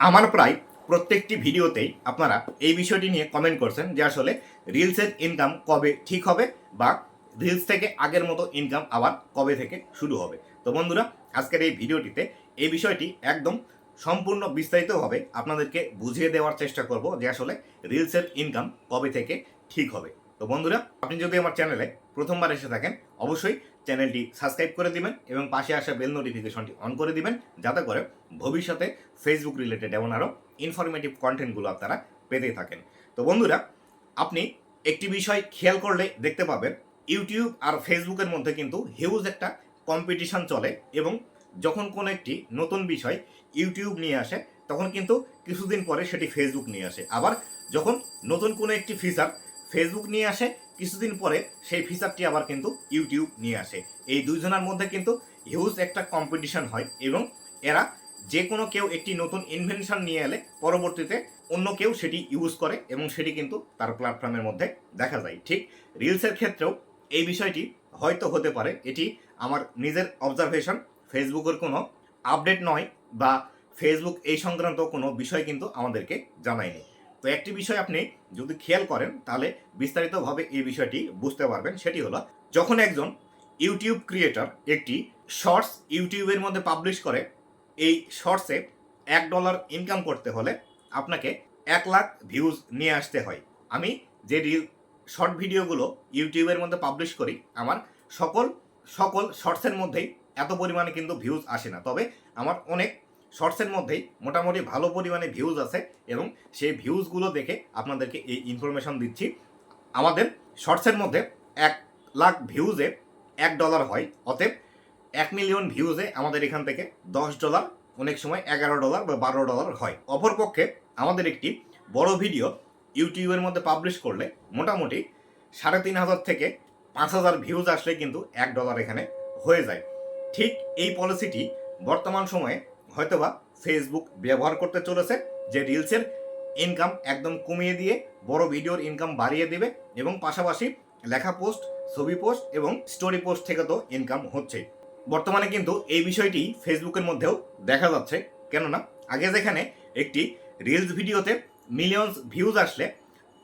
আমার প্রায় প্রত্যেকটি ভিডিওতেই আপনারা এই বিষয়টি নিয়ে কমেন্ট করছেন যে আসলে রিলসের ইনকাম কবে ঠিক হবে বা রিলস থেকে আগের মতো ইনকাম আবার কবে থেকে শুরু হবে। তো বন্ধুরা, আজকের এই ভিডিওটিতে এই বিষয়টি একদম সম্পূর্ণ বিস্তারিতভাবে আপনাদেরকে বুঝিয়ে দেওয়ার চেষ্টা করব যে আসলে রিলসের ইনকাম কবে থেকে ঠিক হবে। তো বন্ধুরা, আপনি যদি আমার চ্যানেলে প্রথমবার এসে থাকেন, অবশ্যই চ্যানেলটি সাবস্ক্রাইব করে দিবেন এবং পাশে আসা বেল নোটিফিকেশনটি অন করে দিবেন, যাতে করে ভবিষ্যতে ফেসবুক রিলেটেড এমন আরও ইনফরমেটিভ কন্টেন্টগুলো আপনারা পেতে থাকেন। তো বন্ধুরা, আপনি একটি বিষয় খেয়াল করলে দেখতে পাবেন ইউটিউব আর ফেসবুকের মধ্যে কিন্তু হিউজ একটা কম্পিটিশন চলে এবং যখন কোনো একটি নতুন বিষয় ইউটিউব নিয়ে আসে, তখন কিন্তু কিছুদিন পরে সেটি ফেসবুক নিয়ে আসে। আবার যখন নতুন কোনো একটি ফিচার ফেসবুক নিয়ে আসে, কিছুদিন পরে সেই ফিচারটি আবার কিন্তু ইউটিউব নিয়ে আসে। এই দুইজনের মধ্যে কিন্তু হিউজ একটা কম্পিটিশন হয় এবং এরা যে কোনো কেউ একটি নতুন ইনভেনশন নিয়ে এলে পরবর্তীতে অন্য কেউ সেটি ইউজ করে এবং সেটি কিন্তু তার প্ল্যাটফর্মের মধ্যে দেখা যায়। ঠিক রিলসের ক্ষেত্রেও এই বিষয়টি হয়তো হতে পারে। এটি আমার নিজের অবজারভেশন ফেসবুকের কোনো আপডেট নয় বা ফেসবুক এই সংক্রান্ত কোনো বিষয় কিন্তু আমাদেরকে জানায়নি। তো একটি বিষয় আপনি যদি খেয়াল করেন, তাহলে বিস্তারিতভাবে এই বিষয়টি বুঝতে পারবেন। সেটি হলো, যখন একজন ইউটিউব ক্রিয়েটর একটি শর্টস ইউটিউবের মধ্যে পাবলিশ করে, এই শর্টসে এক ডলার ইনকাম করতে হলে আপনাকে এক লাখ ভিউজ নিয়ে আসতে হয়। আমি যে রিল শর্ট ভিডিওগুলো ইউটিউবের মধ্যে পাবলিশ করি, আমার সকল সকল শর্টসের মধ্যেই এত পরিমাণে কিন্তু ভিউজ আসে না। তবে আমার অনেক শর্টসের মধ্যেই মোটামুটি ভালো পরিমাণে ভিউজ আছে এবং সেই ভিউজগুলো দেখে আপনাদেরকে এই ইনফরমেশন দিচ্ছি। আমাদের শর্টসের মধ্যে এক লাখ ভিউজে এক ডলার হয়, অতএব এক মিলিয়ন ভিউজে আমাদের এখান থেকে দশ ডলার অনেক সময় এগারো ডলার বা বারো ডলার হয়। অপরপক্ষে আমাদের একটি বড় ভিডিও ইউটিউবের মধ্যে পাবলিশ করলে মোটামুটি সাড়ে তিন হাজার থেকে পাঁচ হাজার ভিউজ আসলে কিন্তু এক ডলার এখানে হয়ে যায়। ঠিক এই পলিসিটি বর্তমান সময়ে হয়তোবা ফেসবুক ব্যবহার করতে চলেছে, যে রিলসের ইনকাম একদম কমিয়ে দিয়ে বড় ভিডিওর ইনকাম বাড়িয়ে দেবে এবং পাশাপাশি লেখা পোস্ট ছবি পোস্ট এবং স্টোরি পোস্ট থেকে তো ইনকাম হচ্ছে বর্তমানে কিন্তু এই বিষয়টি ফেসবুকের মধ্যেও দেখা যাচ্ছে, কেননা আগে যেখানে একটি রিলস ভিডিওতে মিলিয়নস ভিউজ আসলে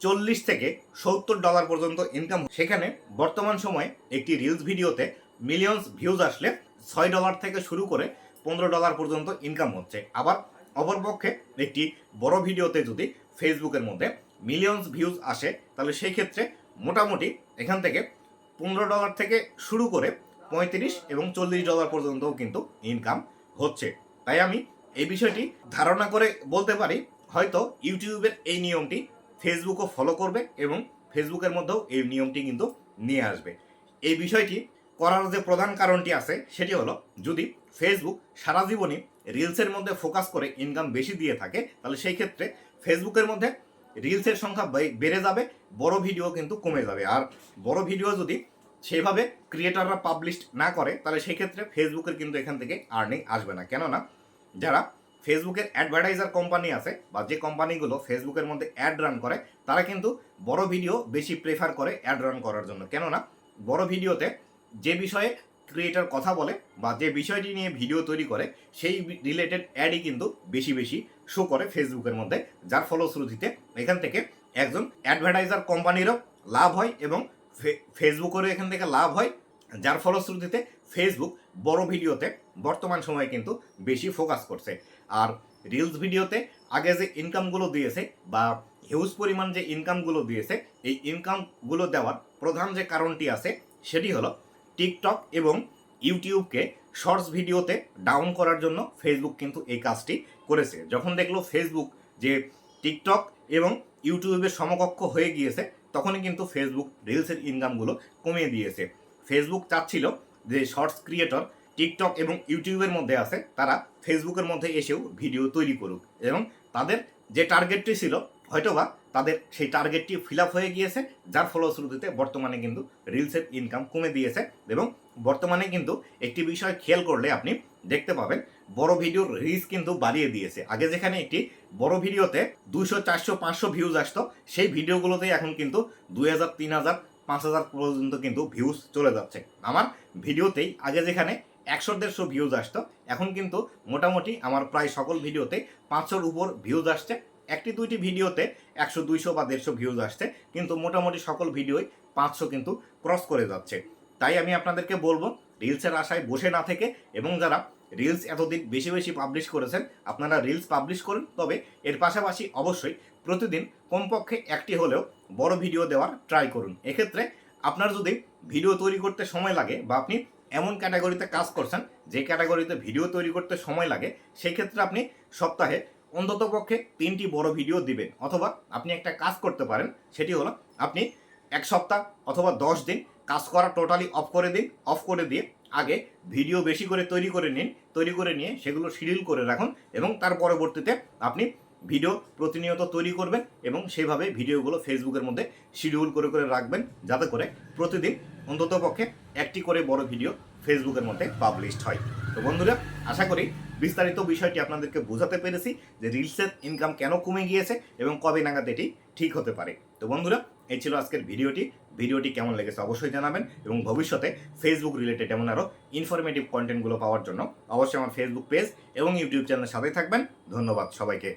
চল্লিশ থেকে সত্তর ডলার পর্যন্ত ইনকাম সেখানে বর্তমান সময়ে একটি রিলস ভিডিওতে মিলিয়নস ভিউজ আসলে ছয় ডলার থেকে শুরু করে পনেরো ডলার পর্যন্ত ইনকাম হচ্ছে। আবার অপরপক্ষে একটি বড় ভিডিওতে যদি ফেসবুকের মধ্যে মিলিয়নস ভিউজ আসে, তাহলে সেই ক্ষেত্রে মোটামুটি এখান থেকে পনেরো ডলার থেকে শুরু করে পঁয়ত্রিশ এবং চল্লিশ ডলার পর্যন্তও কিন্তু ইনকাম হচ্ছে। তাই আমি এই বিষয়টি ধারণা করে বলতে পারি, হয়তো ইউটিউবের এই নিয়মটি ফেসবুকও ফলো করবে এবং ফেসবুকের মধ্যেও এই নিয়মটি কিন্তু নিয়ে আসবে। এই বিষয়টি করার যে প্রধান কারণটি আছে, সেটি হলো যদি ফেসবুক সারা জীবনই রিলসের মধ্যে ফোকাস করে ইনকাম বেশি দিয়ে থাকে, তাহলে সেই ক্ষেত্রে ফেসবুকের মধ্যে রিলসের সংখ্যা বেড়ে যাবে, বড় ভিডিও কিন্তু কমে যাবে। আর বড় ভিডিও যদি সেভাবে ক্রিয়েটাররা পাবলিশ না করে, তাহলে সেই ক্ষেত্রে ফেসবুকের কিন্তু এখান থেকে আর্নিং আসবে না। কেননা যারা ফেসবুকের অ্যাডভার্টাইজার কোম্পানি আছে বা যে কোম্পানিগুলো ফেসবুকের মধ্যে অ্যাড রান করে, তারা কিন্তু বড় ভিডিও বেশি প্রেফার করে অ্যাড রান করার জন্য। কেননা বড় ভিডিওতে যে বিষয়ে ক্রিয়েটার কথা বলে বা যে বিষয়টি নিয়ে ভিডিও তৈরি করে, সেই রিলেটেড অ্যাডই কিন্তু বেশি বেশি শো করে ফেসবুকের মধ্যে, যার ফলশ্রুতিতে এখান থেকে একজন অ্যাডভার্টাইজার কোম্পানিরও লাভ হয় এবং ফেসবুকেরও এখান থেকে লাভ হয়, যার ফলশ্রুতিতে ফেসবুক বড় ভিডিওতে বর্তমান সময়ে কিন্তু বেশি ফোকাস করছে। আর রিলস ভিডিওতে আগে যে ইনকামগুলো দিয়েছে বা হিউজ পরিমাণ যে ইনকামগুলো দিয়েছে, এই ইনকামগুলো দেওয়ার প্রধান যে কারণটি আছে, সেটি হলো টিকটক এবং ইউটিউবকে শর্টস ভিডিওতে ডাউন করার জন্য ফেসবুক কিন্তু এই কাজটি করেছে। যখন দেখল ফেসবুক যে টিকটক এবং ইউটিউবের সমকক্ষ হয়ে গিয়েছে, তখনই কিন্তু ফেসবুক রিলসের ইনকামগুলো কমিয়ে দিয়েছে। ফেসবুক চাচ্ছিল যে শর্টস ক্রিয়েটর টিকটক এবং ইউটিউবের মধ্যে আছে, তারা ফেসবুকের মধ্যে এসেও ভিডিও তৈরি করুক এবং তাদের যে টার্গেটটি ছিল হয়তোবা তাদের সেই টার্গেটটি ফিল হয়ে গিয়েছে, যার ফলশ্রুতিতে বর্তমানে কিন্তু রিলসের ইনকাম কমে দিয়েছে এবং বর্তমানে কিন্তু একটি বিষয় খেয়াল করলে আপনি দেখতে পাবেন, বড় ভিডিওর রিচ কিন্তু বাড়িয়ে দিয়েছে। আগে যেখানে একটি বড় ভিডিওতে দুশো চারশো, পাঁচশো ভিউজ আসতো, সেই ভিডিওগুলোতে এখন কিন্তু দুই হাজার, তিন হাজার, পাঁচ হাজার পর্যন্ত কিন্তু ভিউজ চলে যাচ্ছে। আমার ভিডিওতেই আগে যেখানে একশো, দেড়শো ভিউজ আসতো, এখন কিন্তু মোটামুটি আমার প্রায় সকল ভিডিওতে পাঁচশোর উপর ভিউজ আসছে। একটি দুইটি ভিডিওতে একশো, দুইশো বা দেড়শো ভিউজ আসছে, কিন্তু মোটামুটি সকল ভিডিওই পাঁচশো কিন্তু ক্রস করে যাচ্ছে। তাই আমি আপনাদেরকে বলব রিলসের আশায় বসে না থেকে এবং যারা রিলস এতদিন বেশি বেশি পাবলিশ করেছেন, আপনারা রিলস পাবলিশ করুন, তবে এর পাশাপাশি অবশ্যই প্রতিদিন কমপক্ষে একটি হলেও বড় ভিডিও দেওয়ার ট্রাই করুন। এক্ষেত্রে আপনার যদি ভিডিও তৈরি করতে সময় লাগে বা আপনি এমন ক্যাটাগরিতে কাজ করছেন, যে ক্যাটাগরিতে ভিডিও তৈরি করতে সময় লাগে সেই ক্ষেত্রে আপনি সপ্তাহে অন্ততপক্ষে তিনটি বড় ভিডিও দিবেন, অথবা আপনি একটা কাজ করতে পারেন, সেটি হলো আপনি এক সপ্তাহ অথবা দশ দিন কাজ করা টোটালি অফ করে দিন অফ করে দিয়ে আগে ভিডিও বেশি করে তৈরি করে নিন, তৈরি করে নিয়ে সেগুলো শিডিউল করে রাখুন এবং তার পরবর্তীতে আপনি ভিডিও প্রতিনিয়ত তৈরি করবেন এবং সেইভাবে ভিডিওগুলো ফেসবুকের মধ্যে শিডিউল করে করে রাখবেন, যাতে করে প্রতিদিন অন্ততপক্ষে একটি করে বড় ভিডিও ফেসবুকের মধ্যে পাবলিশড হয়। তো বন্ধুরা, আশা করি বিস্তারিত বিষয়টি আপনাদেরকে বোঝাতে পেরেছি যে রিলসের ইনকাম কেন কমে গিয়েছে এবং কবে নাগাদ এটি ঠিক হতে পারে। তো বন্ধুরা, এই ছিল আজকের ভিডিওটি। ভিডিওটি কেমন লেগেছে অবশ্যই জানাবেন এবং ভবিষ্যতে ফেসবুক রিলেটেড এমন আরও ইনফরমেটিভ কন্টেন্টগুলো পাওয়ার জন্য অবশ্যই আমার ফেসবুক পেজ এবং ইউটিউব চ্যানেলের সাথে থাকবেন। ধন্যবাদ সবাইকে।